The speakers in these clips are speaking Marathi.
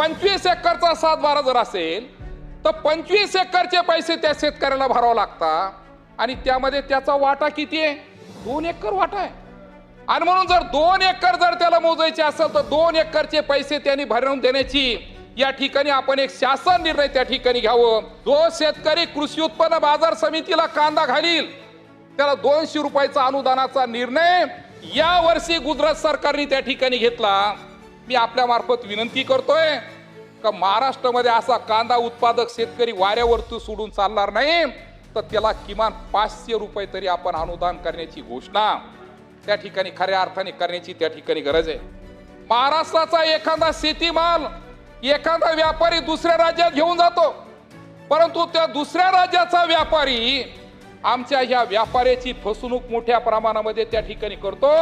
पंचवीस एकरचा सात बारा जर असेल तर पंचवीस एकरचे पैसे त्या शेतकऱ्याला भरावं लागतात आणि त्यामध्ये त्याचा वाटा किती आहे? दोन एकर वाटा आहे. आणि म्हणून जर दोन एकर जर त्याला मोजायचे असेल तर दोन एकरचे पैसे त्यांनी भरून देण्याची या ठिकाणी आपण एक शासन निर्णय त्या ठिकाणी घ्यावं. जो शेतकरी कृषी उत्पन्न बाजार समितीला कांदा घालील त्याला दोनशे रुपयाचा अनुदानाचा निर्णय या वर्षी गुजरात सरकारने त्या ठिकाणी घेतला. मी आपल्या मार्फत विनंती करतोय का महाराष्ट्रामध्ये असा कांदा उत्पादक शेतकरी वाऱ्यावरती सोडून चालणार नाही? तर त्याला किमान पाचशे रुपये तरी आपण अनुदान करण्याची घोषणा. त्या ठिकाणी खऱ्या अर्थाने करण्याची त्या ठिकाणी गरज आहे. महाराष्ट्राचा एखादा शेतीमाल एखादा व्यापारी दुसऱ्या राज्यात घेऊन जातो. परंतु त्या दुसऱ्या राज्याचा व्यापारी आमच्या ह्या व्यापाऱ्याची फसवणूक मोठ्या प्रमाणामध्ये त्या ठिकाणी करतो.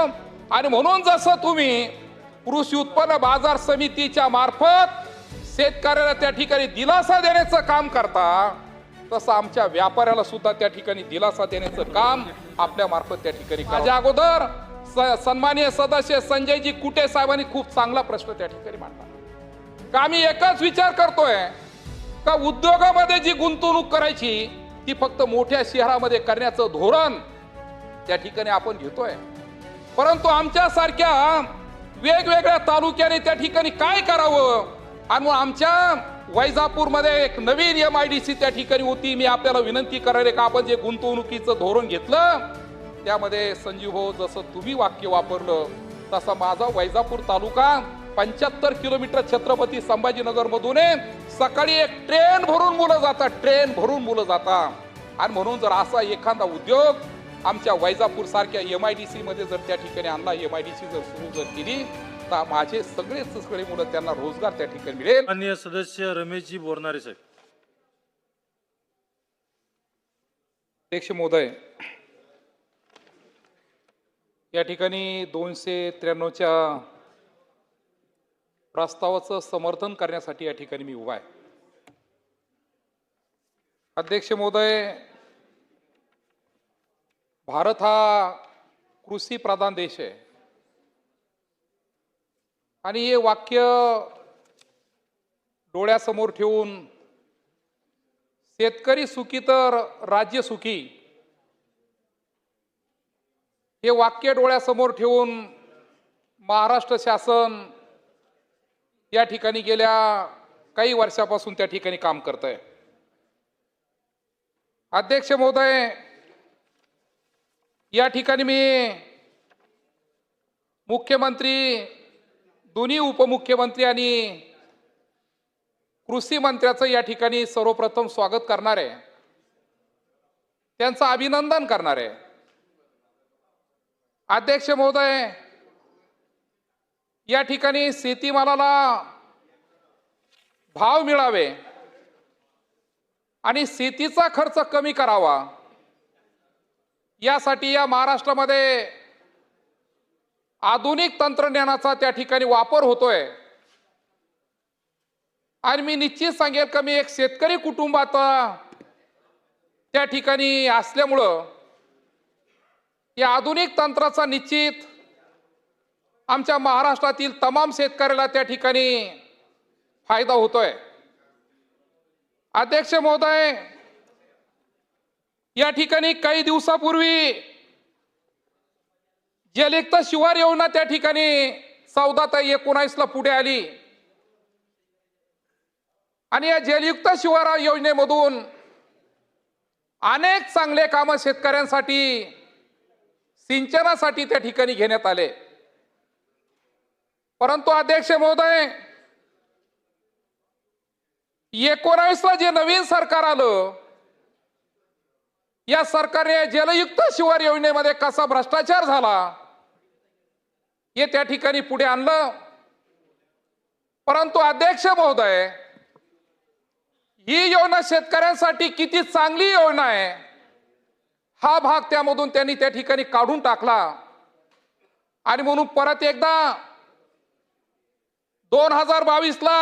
आणि म्हणून जसं तुम्ही कृषी उत्पन्न बाजार समितीच्या मार्फत शेतकऱ्याला त्या ठिकाणी दिलासा देण्याचं काम करता तसं आमच्या व्यापाऱ्याला सुद्धा त्या ठिकाणी दिलासा देण्याचं काम आपल्या मार्फत त्या ठिकाणी माझ्या अगोदर स- सन्माननीय सदस्य संजयजी कुटे साहेबांनी खूप चांगला प्रश्न त्या ठिकाणी मांडला. का आम्ही एकच विचार करतोय का उद्योगामध्ये जी गुंतवणूक करायची ती फक्त मोठ्या शहरामध्ये करण्याचं धोरण त्या ठिकाणी आपण घेतोय. परंतु आमच्यासारख्या वेगवेगळ्या तालुक्याने त्या ठिकाणी काय करावं आणि मग आमच्या वैजापूरमध्ये एक नवीन एम आय डी सी त्या ठिकाणी होती मी आपल्याला विनंती करायला का आपण जे गुंतवणुकीचं धोरण घेतलं त्यामध्ये संजीव भाऊ जसं तुम्ही वाक्य वापरलं तसा माझा वैजापूर तालुका पंच्याहत्तर किलोमीटर छत्रपती संभाजीनगर मधून आहे. सकाळी एक ट्रेन भरून मुलं जातात ट्रेन भरून मुलं जातात आणि म्हणून जर असा एखादा उद्योग आमच्या वैजापूर सारख्या एम आय डी सी मध्ये जर त्या ठिकाणी आणला एम आय डी सी जर सुरू जर केली तर माझे सगळेच सगळे मुलं त्यांना रोजगार त्या ठिकाणी मिळेल. माननीय सदस्य रमेशजी बोरणारे साहेब. अध्यक्ष महोदय या ठिकाणी दोनशे त्र्याण्णवच्या प्रस्तावाचं समर्थन करण्यासाठी या ठिकाणी मी उभा आहे. अध्यक्ष महोदय भारत हा कृषी प्रधान देश आहे. आणि हे वाक्य डोळ्यासमोर ठेवून शेतकरी सुखी तर राज्य सुखी हे वाक्य डोळ्यासमोर ठेवून महाराष्ट्र शासन या ठिकाणी गेल्या काही वर्षापासून त्या ठिकाणी काम करत आहे अध्यक्ष महोदय या ठिकाणी मी मुख्यमंत्री दोन्ही उपमुख्यमंत्री आणि कृषी मंत्र्याचं या ठिकाणी सर्वप्रथम स्वागत करणार आहे. त्यांचं अभिनंदन करणार आहे. अध्यक्ष महोदय या ठिकाणी शेतीमालाला भाव मिळावे आणि शेतीचा खर्च कमी करावा. यासाठी या महाराष्ट्रामध्ये आधुनिक तंत्रज्ञानाचा त्या ठिकाणी वापर होतोय. आणि मी निश्चित सांगेल का मी एक शेतकरी कुटुंबात त्या ठिकाणी असल्यामुळं या आधुनिक तंत्राचा निश्चित आमच्या महाराष्ट्रातील तमाम शेतकऱ्याला त्या ठिकाणी फायदा होतोय. अध्यक्ष महोदय या ठिकाणी काही दिवसापूर्वी जलयुक्त शिवार योजना त्या ठिकाणी चौदा ते एकोणावीसला पुढे आली. आणि या जलयुक्त शिवार योजनेमधून अनेक चांगले कामं शेतकऱ्यांसाठी सिंचनासाठी त्या ठिकाणी घेण्यात आले. परंतु अध्यक्ष महोदय एकोणावीसला जे नवीन सरकार आलं या सरकारने जलयुक्त शिवार योजनेमध्ये कसा भ्रष्टाचार झाला हे त्या ठिकाणी पुढे आणलं. परंतु अध्यक्ष महोदय ही योजना शेतकऱ्यांसाठी किती चांगली योजना आहे हा भाग त्यामधून त्यांनी त्या ठिकाणी काढून टाकला. आणि म्हणून परत एकदा दोन हजार बावीसला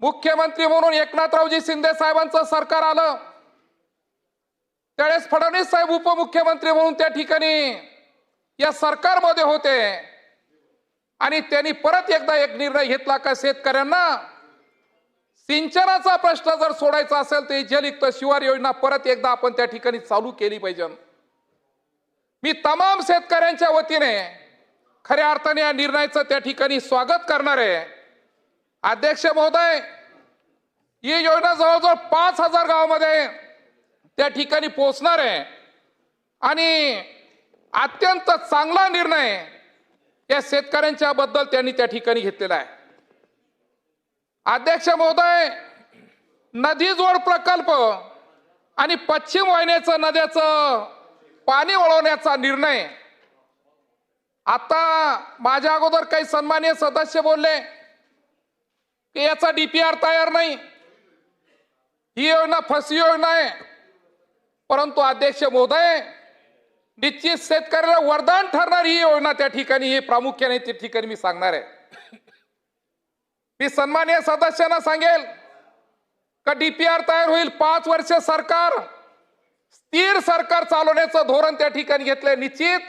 मुख्यमंत्री म्हणून एकनाथरावजी शिंदे साहेबांचं सरकार आलं. त्यावेळेस फडणवीस साहेब उपमुख्यमंत्री म्हणून त्या ठिकाणी या सरकारमध्ये होते. आणि त्यांनी परत एकदा एक निर्णय घेतला का शेतकऱ्यांना? सिंचनाचा प्रश्न जर सोडायचा असेल तर जलयुक्त शिवार योजना परत एकदा आपण त्या ठिकाणी चालू केली पाहिजे. मी तमाम शेतकऱ्यांच्या वतीने खऱ्या अर्थाने या निर्णयाचं त्या ठिकाणी स्वागत करणार आहे. अध्यक्ष महोदय ही योजना जवळजवळ पाच हजार गावामध्ये त्या ठिकाणी पोहोचणार आहे. आणि अत्यंत चांगला निर्णय या शेतकऱ्यांच्या बद्दल त्यांनी त्या ठिकाणी घेतलेला आहे. अध्यक्ष महोदय नदी जोड प्रकल्प आणि पश्चिम वाहिन्याचं नद्याचं पाणी वळवण्याचा निर्णय. आता माझ्या अगोदर काही सन्मान्य सदस्य बोलले की याचा डीपीआर तयार नाही. ही योजना फसवी योजना आहे. परंतु अध्यक्ष महोदय निश्चित शेतकऱ्याला वरदान ठरणार ही योजना त्या ठिकाणी हे प्रामुख्याने त्या ठिकाणी मी सांगणार आहे. मी सन्मान्य सदस्यांना सांगेल का डीपीआर तयार होईल. पाच वर्ष सरकार स्थिर सरकार चालवण्याचं धोरण त्या ठिकाणी घेतलंय. निश्चित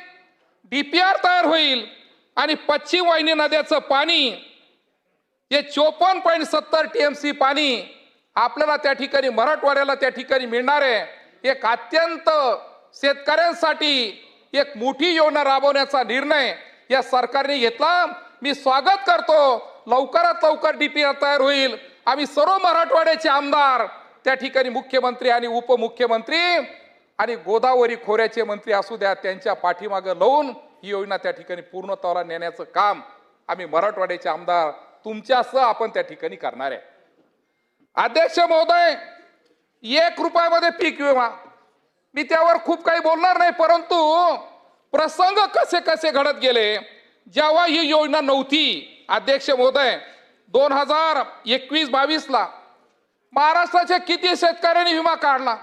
डीपीआर तयार होईल आणि पश्चिम वाहिनी नद्याचं पाणी जे चोपन्न पॉईंट सत्तर टीएमसी पाणी आपल्याला त्या ठिकाणी मराठवाड्याला त्या ठिकाणी मिळणार आहे. एक अत्यंत शेतकऱ्यांसाठी एक मोठी योजना राबवण्याचा निर्णय या सरकारने घेतला. मी स्वागत करतो. लवकरात लवकर डीपी तयार होईल. आम्ही सर्व मराठवाड्याचे आमदार त्या ठिकाणी मुख्यमंत्री आणि उपमुख्यमंत्री आणि गोदावरी खोऱ्याचे मंत्री असू द्या त्यांच्या पाठीमागं लावून ही योजना त्या ठिकाणी पूर्णत्वाला नेण्याचं काम आम्ही मराठवाड्याचे आमदार तुमच्यासह आपण त्या ठिकाणी करणार आहे. अध्यक्ष महोदय एक रुपयामध्ये पीक विमा. मी त्यावर खूप काही बोलणार नाही परंतु प्रसंग कसे कसे घडत गेले जेव्हा ही योजना नव्हती अध्यक्ष महोदय दोन हजार एकवीस बावीस ला महाराष्ट्राच्या किती शेतकऱ्यांनी विमा काढला?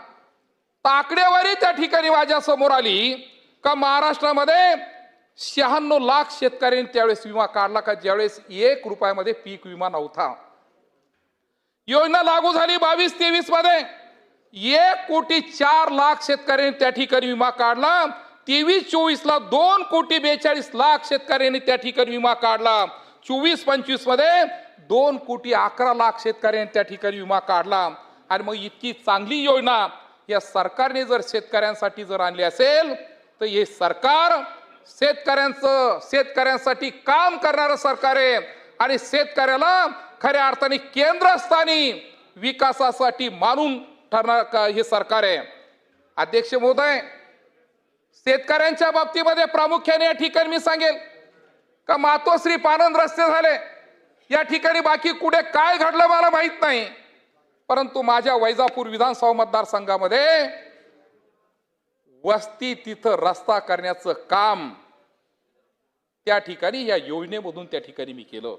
ताकडेवारी आकडेवारी त्या ठिकाणी माझ्यासमोर आली का महाराष्ट्रामध्ये शहाण्णव लाख शेतकऱ्यांनी त्यावेळेस विमा काढला का ज्यावेळेस एक रुपयामध्ये पीक विमा नव्हता? योजना लागू झाली बावीस तेवीसमध्ये एक कोटी चार लाख शेतकऱ्यांनी त्या ठिकाणी विमा काढला. तेवीस चोवीसला दोन कोटी बेचाळीस लाख शेतकऱ्यांनी त्या ठिकाणी विमा काढला. चोवीस पंचवीसमध्ये दोन कोटी अकरा लाख शेतकऱ्यांनी त्या ठिकाणी विमा काढला. आणि मग इतकी चांगली योजना या सरकारने जर शेतकऱ्यांसाठी जर आणली असेल तर हे सरकार शेतकऱ्यांचं शेतकऱ्यांसाठी काम करणारं सरकार आहे. आणि शेतकऱ्याला खऱ्या अर्थाने केंद्रस्थानी विकासासाठी मानून ठरणार का हे सरकार आहे? अध्यक्ष महोदय शेतकऱ्यांच्या बाबतीमध्ये प्रामुख्याने या ठिकाणी मी सांगेल का मातोश्री पानंद रस्ते झाले. या ठिकाणी बाकी कुठे काय घडलं मला माहीत नाही. परंतु माझ्या वैजापूर विधानसभा मतदारसंघामध्ये वस्ती तिथं रस्ता करण्याचं काम त्या ठिकाणी या योजनेमधून त्या ठिकाणी मी केलं.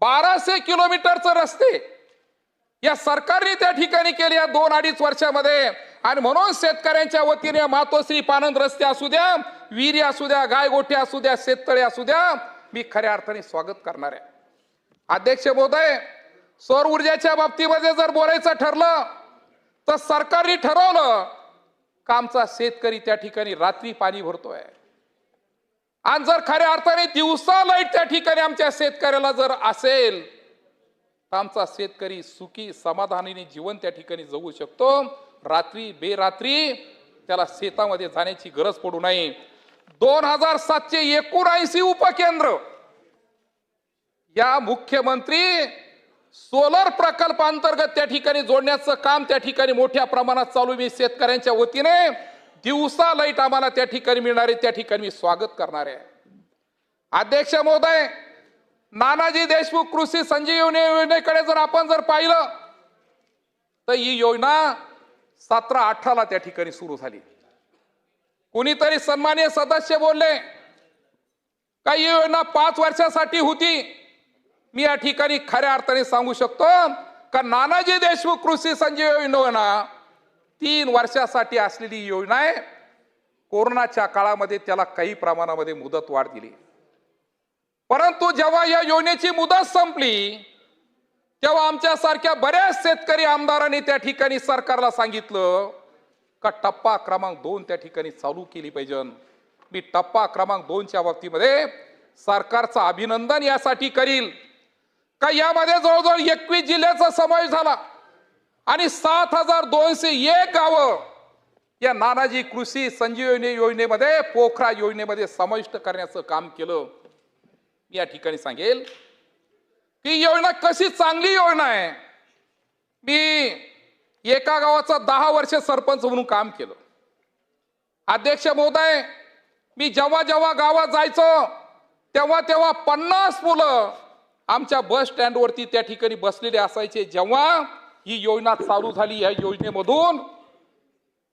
बाराशे किलोमीटरचं रस्ते या सरकारने त्या ठिकाणी केले या दोन अडीच वर्षामध्ये. आणि म्हणून शेतकऱ्यांच्या वतीने मातोश्री पानंद रस्ते असू द्या विहिरी असू द्या गायगोठे असू द्या शेततळे असू द्या मी खऱ्या अर्थाने स्वागत करणार आहे. अध्यक्ष महोदय सौर ऊर्जेच्या बाबतीमध्ये जर बोलायचं ठरलं तर सरकारने ठरवलं का आमचा शेतकरी त्या ठिकाणी रात्री पाणी भरतोय. आणि जर खऱ्या अर्थाने दिवसा लाइट त्या ठिकाणी आमच्या शेतकऱ्याला जर असेल आमचा शेतकरी सुखी समाधानाने जीवन त्या ठिकाणी जगू शकतो. रात्री बेरात्री त्याला शेतामध्ये जाण्याची गरज पडू नये. दोन हजार सातशे एकोणऐंशी उपकेंद्र. या मुख्यमंत्री सोलर प्रकल्पांतर्गत त्या ठिकाणी जोडण्याचं काम त्या ठिकाणी मोठ्या प्रमाणात चालू आहे. मी शेतकऱ्यांच्या वतीने दिवसा लाइट आम्हाला त्या ठिकाणी मिळणार आहे. त्या ठिकाणी मी स्वागत करणार आहे. अध्यक्ष महोदय नानाजी देशमुख कृषी संजीवनी योजनेकडे जर आपण जर पाहिलं तर ही योजना सतरा अठराला त्या ठिकाणी सुरू झाली. कुणीतरी सन्मान्य सदस्य बोलले का ही योजना पाच वर्षासाठी होती. मी या ठिकाणी खऱ्या अर्थाने सांगू शकतो का नानाजी देशमुख कृषी संजीव योजना तीन वर्षासाठी असलेली योजना आहे. कोरोनाच्या काळामध्ये त्याला काही प्रमाणामध्ये मुदत वाढ दिली. परंतु जेव्हा या योजनेची मुदत संपली तेव्हा आमच्यासारख्या बऱ्याच शेतकरी आमदारांनी त्या ठिकाणी सरकारला सांगितलं का टप्पा क्रमांक दोन त्या ठिकाणी चालू केली पाहिजे. मी टप्पा क्रमांक दोनच्या बाबतीमध्ये सरकारचं अभिनंदन यासाठी करील. का यामध्ये जवळजवळ एकवीस जिल्ह्याचा समावेश झाला आणि सात हजार दोनशे एक गावं या नानाजी कृषी संजीवनी योजनेमध्ये पोखरा योजनेमध्ये समाविष्ट करण्याचं काम केलं. मी या ठिकाणी सांगेल की योजना कशी चांगली योजना आहे. मी एका गावाचा दहा वर्ष सरपंच म्हणून काम केलं. अध्यक्ष महोदय मी जेव्हा जेव्हा गावात जायचो तेव्हा तेव्हा पन्नास मुलं आमच्या बस स्टँडवरती त्या ठिकाणी बसलेले असायचे. जेव्हा ही योजना चालू झाली या योजनेमधून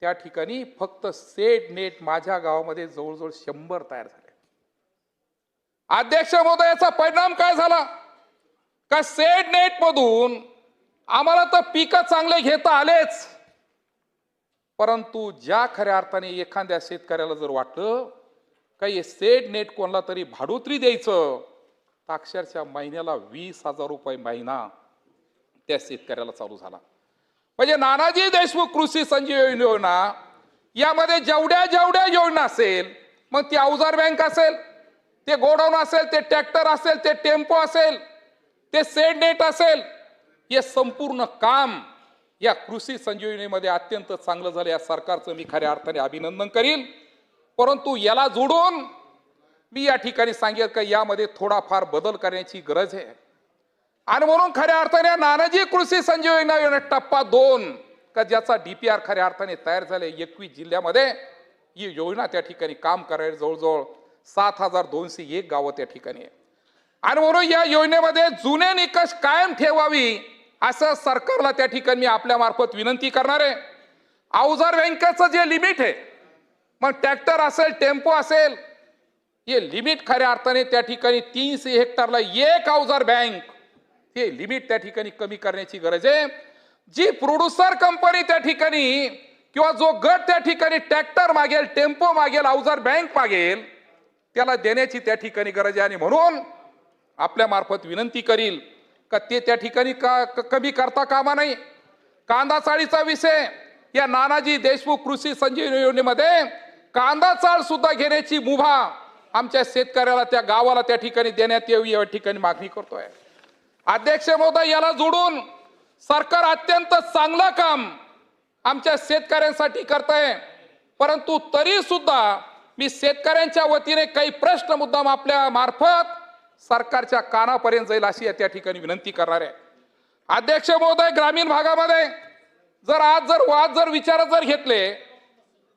त्या ठिकाणी फक्त सेट नेट माझ्या गावामध्ये जवळजवळ शंभर तयार झाले. अध्यक्ष महोदयाचा परिणाम काय झाला? का सेड नेट मधून आम्हाला तर पिकं चांगले घेता आलेच. परंतु ज्या खऱ्या अर्थाने एखाद्या शेतकऱ्याला जर वाटलं का हे नेट कोणाला तरी भाडोत्री द्यायचं तर अक्षरशः महिन्याला वीस हजार रुपये महिना त्या शेतकऱ्याला चालू झाला. म्हणजे नानाजी देशमुख कृषी संजीव योजना यामध्ये जेवढ्या जेवढ्या योजना असेल मग ती अवजार बँक असेल. ते गोडाऊन असेल ते ट्रॅक्टर असेल ते टेम्पो असेल ते सेड नेट असेल हे संपूर्ण काम या कृषी संजीवनीमध्ये अत्यंत चांगलं झालं. या सरकारचं मी खऱ्या अर्थाने अभिनंदन करील परंतु याला जोडून मी या ठिकाणी सांगेल का यामध्ये थोडाफार बदल करण्याची गरज आहे. आणि म्हणून खऱ्या अर्थाने नानाजी कृषी संजीवनी योजना टप्पा दोन का ज्याचा डीपीआर खऱ्या अर्थाने तयार झाले एकवीस जिल्ह्यामध्ये ही योजना त्या ठिकाणी काम करायला जवळजवळ सात हजार दोनशे एक गावं त्या ठिकाणी आहे आणि म्हणून या योजनेमध्ये जुने निकष कायम ठेवावी असं सरकारला त्या ठिकाणी मी आपल्या मार्फत विनंती करणार आहे. अवजार बँकेचं जे लिमिट आहे मग ट्रॅक्टर असेल टेम्पो असेल हे लिमिट खऱ्या अर्थाने त्या ठिकाणी तीनशे हेक्टरला एक अवजार बँक हे लिमिट त्या ठिकाणी कमी करण्याची गरज आहे. जी प्रोड्युसर कंपनी त्या ठिकाणी किंवा जो गट त्या ठिकाणी ट्रॅक्टर मागेल टेम्पो मागेल अवजार बँक मागेल त्याला देण्याची त्या ठिकाणी गरज आहे. आणि म्हणून आपल्या मार्फत विनंती करील का ते त्या ठिकाणी का क- कमी करता कामा नाही कांदा चाळीचा विषय. या नानाजी देशमुख कृषी संजीवनी योजनेमध्ये कांदा चाळ सुद्धा घेण्याची मुभा आमच्या शेतकऱ्याला त्या गावाला त्या ठिकाणी देण्यात यावी या ठिकाणी मागणी करतोय. अध्यक्ष महोदय याला जोडून सरकार अत्यंत चांगलं काम आमच्या शेतकऱ्यांसाठी करत आहे परंतु तरी सुद्धा मी शेतकऱ्यांच्या वतीने काही प्रश्न मुद्दाम आपल्या मार्फत सरकारच्या कानापर्यंत जाईल अशी त्या ठिकाणी विनंती करणार आहे. अध्यक्ष महोदय ग्रामीण भागामध्ये जर आज जर वाद जर विचारात जर घेतले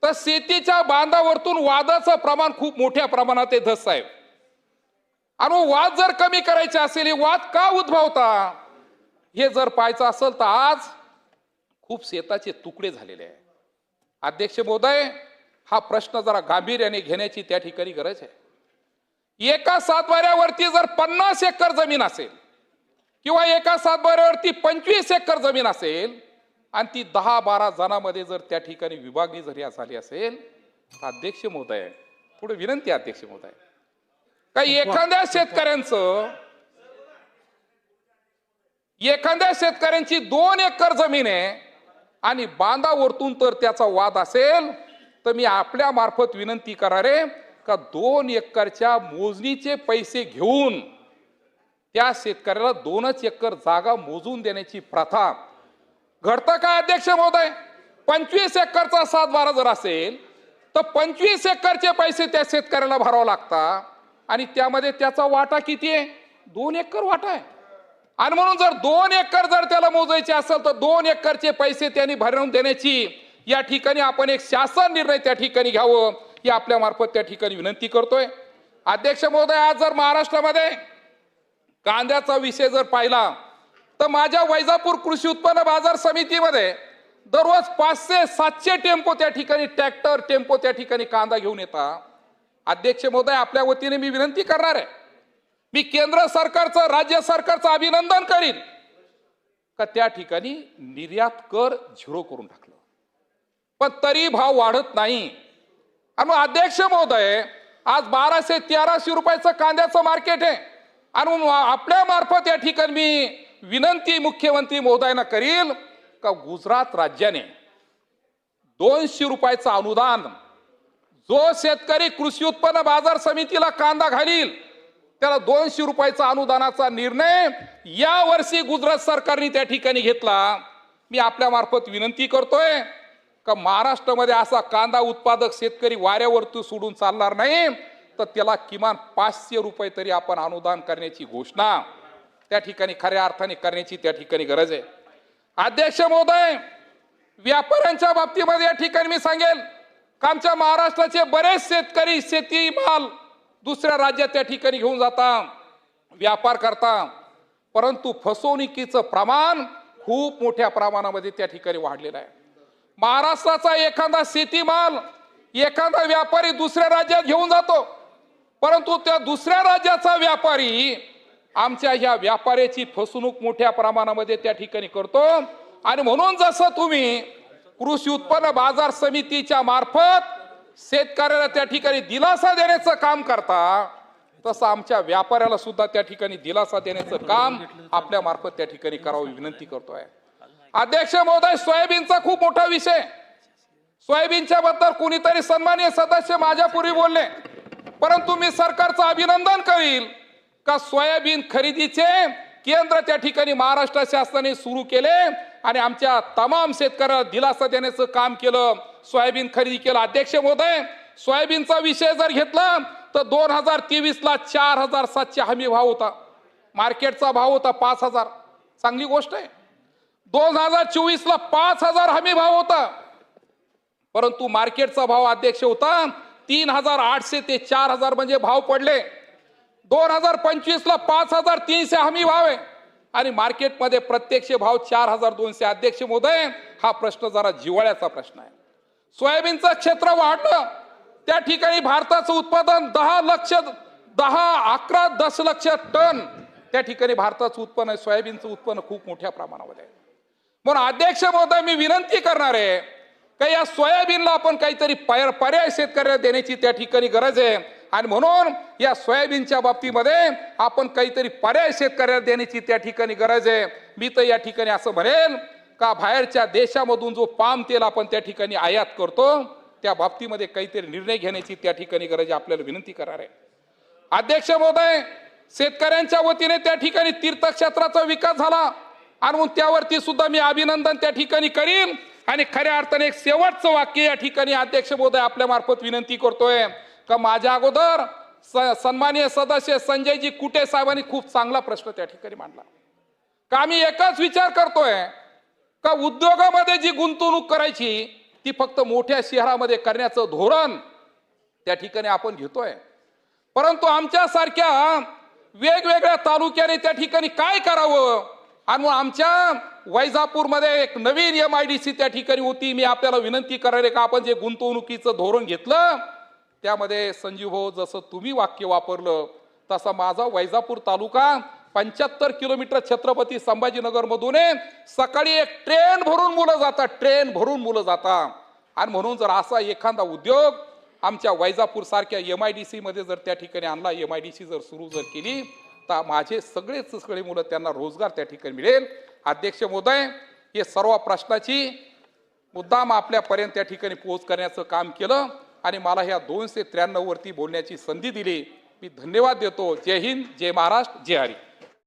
तर शेतीच्या बांधावरतून वादाचं प्रमाण खूप मोठ्या प्रमाणात आहे धस साहेब. आणि वाद जर कमी करायचे असेल हे वाद का उद्भवता? हे जर पाहायचं असेल तर आज खूप शेताचे तुकडे झालेले आहे. अध्यक्ष महोदय हा प्रश्न जरा गांभीर्याने घेण्याची त्या ठिकाणी गरज आहे. एका सातबाऱ्यावरती जर पन्नास एकर जमीन असेल किंवा एका सातबाऱ्यावरती पंचवीस एकर जमीन असेल आणि ती दहा बारा जणांमध्ये जर त्या ठिकाणी विभागणी जरी झाली असेल तर अध्यक्ष महोदय पुढे विनंती अध्यक्ष महोदय. काही एखाद्या शेतकऱ्यांचं एखाद्या शेतकऱ्यांची दोन एकर जमीन आहे आणि बांधावरतून तर त्याचा वाद असेल तर मी आपल्या मार्फत विनंती करारे का दोन एकरच्या मोजणीचे पैसे घेऊन त्या शेतकऱ्याला दोनच एकर जागा मोजून देण्याची प्रथा घडतं का अध्यक्ष महोदय? पंचवीस एकरचा सात बारा जर असेल तर पंचवीस एकरचे पैसे त्या शेतकऱ्याला भरावं लागतात आणि त्यामध्ये त्याचा वाटा किती आहे? दोन एकर वाटा आहे. आणि म्हणून जर दोन एकर जर त्याला मोजायचे असेल तर दोन एकरचे पैसे त्यांनी भरून देण्याची या ठिकाणी आपण एक शासन निर्णय त्या ठिकाणी घ्यावं ही आपल्या मार्फत त्या ठिकाणी विनंती करतोय. अध्यक्ष महोदय आज जर महाराष्ट्रामध्ये कांद्याचा विषय जर पाहिला तर माझ्या वैजापूर कृषी उत्पन्न बाजार समितीमध्ये दररोज पाचशे सातशे टेम्पो त्या ठिकाणी ट्रॅक्टर टेम्पो त्या ठिकाणी कांदा घेऊन येतात अध्यक्ष महोदय आपल्या वतीने मी विनंती करणार आहे. मी केंद्र सरकारचं राज्य सरकारचं अभिनंदन करीन. का त्या ठिकाणी निर्यात कर झिरो करून टाकला? पण तरी भाव वाढत नाही. आणि मग अध्यक्ष महोदय आज बाराशे तेराशे रुपयाचं कांद्याचं मार्केट आहे. आणि आपल्या मार्फत या ठिकाणी मी विनंती मुख्यमंत्री महोदयांना करील का गुजरात राज्याने दोनशे रुपयाचं अनुदान जो शेतकरी कृषी उत्पन्न बाजार समितीला कांदा घालील त्याला दोनशे रुपयाचा अनुदानाचा निर्णय या वर्षी गुजरात सरकारने त्या ठिकाणी घेतला. मी आपल्या मार्फत विनंती करतोय. का महाराष्ट्रामध्ये असा कांदा उत्पादक शेतकरी वाऱ्यावरती सोडून चालणार नाही तर त्याला किमान पाचशे रुपये तरी आपण अनुदान करण्याची घोषणा त्या ठिकाणी खऱ्या अर्थाने करण्याची त्या ठिकाणी गरज आहे. अध्यक्ष महोदय व्यापाऱ्यांच्या बाबतीमध्ये या ठिकाणी मी सांगेल का आमच्या महाराष्ट्राचे बरेच शेतकरी शेती माल दुसऱ्या राज्यात त्या ठिकाणी घेऊन जाता व्यापार करता परंतु फसवणुकीचं प्रमाण खूप मोठ्या प्रमाणामध्ये त्या ठिकाणी वाढलेलं आहे. महाराष्ट्राचा एखादा शेतीमाल एखादा व्यापारी दुसऱ्या राज्यात घेऊन जातो. परंतु त्या दुसऱ्या राज्याचा व्यापारी आमच्या ह्या व्यापाऱ्याची फसवणूक मोठ्या प्रमाणामध्ये त्या ठिकाणी करतो. आणि म्हणून जसं तुम्ही कृषी उत्पन्न बाजार समितीच्या मार्फत शेतकऱ्याला त्या ठिकाणी दिलासा देण्याचं काम करता तसं आमच्या व्यापाऱ्याला सुद्धा त्या ठिकाणी दिलासा देण्याचं काम आपल्या मार्फत त्या ठिकाणी करावं विनंती करतोय. अध्यक्ष महोदय सोयाबीनचा खूप मोठा विषय. सोयाबीनच्या बद्दल कुणीतरी सन्माननीय सदस्य माझ्यापूर्वी बोलले. परंतु मी सरकारचं अभिनंदन करील का सोयाबीन खरेदीचे केंद्र त्या ठिकाणी महाराष्ट्र शासनाने सुरू केले आणि आमच्या तमाम शेतकऱ्याला दिलासा देण्याचं काम केलं सोयाबीन खरेदी केलं. अध्यक्ष महोदय सोयाबीनचा विषय जर घेतला तर दोन हजार तेवीस ला चार हजार सातशे हमी भाव होता. मार्केटचा भाव होता पाच हजार. चांगली गोष्ट आहे. दोन हजार चोवीस ला पाच हजार हमी भाव होता. परंतु मार्केटचा भाव अध्यक्ष होता. तीन हजार आठशे ते चार हजार म्हणजे भाव पडले. दोन हजार पंचवीस ला पाच हजार तीनशे हमी भाव आहे. आणि मार्केटमध्ये प्रत्यक्ष भाव चार हजार दोनशे अध्यक्ष मोदय हा प्रश्न जरा जिवाळ्याचा प्रश्न आहे. सोयाबीनचं क्षेत्र वाढलं. त्या ठिकाणी भारताचं उत्पादन दहा लक्ष दहा अकरा दशलक्ष टन. त्या ठिकाणी भारताचं उत्पन्न आहे सोयाबीनचं उत्पन्न खूप मोठ्या प्रमाणामध्ये आहे. पण अध्यक्ष महोदय मी विनंती करणार आहे का या सोयाबीनला आपण काहीतरी पर्याय पर्याय शेतकऱ्याला देण्याची त्या ठिकाणी गरज आहे. आणि म्हणून या सोयाबीनच्या बाबतीमध्ये आपण काहीतरी पर्याय शेतकऱ्याला देण्याची त्या ठिकाणी गरज आहे. मी तर या ठिकाणी असं म्हणेल का बाहेरच्या देशामधून जो पाम तेल आपण त्या ठिकाणी आयात करतो त्या बाबतीमध्ये काहीतरी निर्णय घेण्याची त्या ठिकाणी गरज आहे आपल्याला विनंती करणार आहे. अध्यक्ष महोदय शेतकऱ्यांच्या वतीने त्या ठिकाणी तीर्थक्षेत्राचा विकास झाला. आणि म्हणून त्यावरती सुद्धा मी अभिनंदन त्या ठिकाणी करीन. आणि खऱ्या अर्थाने एक शेवटचं वाक्य या ठिकाणी अध्यक्ष महोदय आपल्या मार्फत विनंती करतोय. का माझ्या अगोदर स- सन्मानीय सदस्य संजयजी कुटे साहेबांनी खूप चांगला प्रश्न त्या ठिकाणी मांडला. का आम्ही एकच विचार करतोय का उद्योगामध्ये जी गुंतवणूक करायची ती फक्त मोठ्या शहरामध्ये करण्याचं धोरण त्या ठिकाणी आपण घेतोय. परंतु आमच्यासारख्या वेगवेगळ्या तालुक्याने त्या ठिकाणी काय करावं? आणि मग आमच्या वैजापूरमध्ये एक नवीन एम आय डी सी त्या ठिकाणी होती. मी आपल्याला विनंती करणार का? आपण जे गुंतवणुकीचं धोरण घेतलं त्यामध्ये संजीव भाऊ जसं तुम्ही वाक्य वापरलं तसा माझा वैजापूर तालुका पंच्याहत्तर किलोमीटर छत्रपती संभाजीनगरमधून आहे. सकाळी एक ट्रेन भरून मुलं जातात ट्रेन भरून मुलं जातात. आणि म्हणून जर असा एखादा उद्योग आमच्या वैजापूर सारख्या एम आय डी सीमध्ये जर त्या ठिकाणी आणला एम आय डी सी जर सुरू जर केली तर माझे सगळेच सगळे मुलं त्यांना रोजगार त्या ठिकाणी मिळेल. अध्यक्ष महोदय हे सर्व प्रश्नाची मुद्दाम आपल्यापर्यंत त्या ठिकाणी पोहोच करण्याचं काम केलं आणि मला ह्या दोनशे त्र्याण्णववरती बोलण्याची संधी दिली. मी धन्यवाद देतो. जय हिंद जय महाराष्ट्र जय हरी.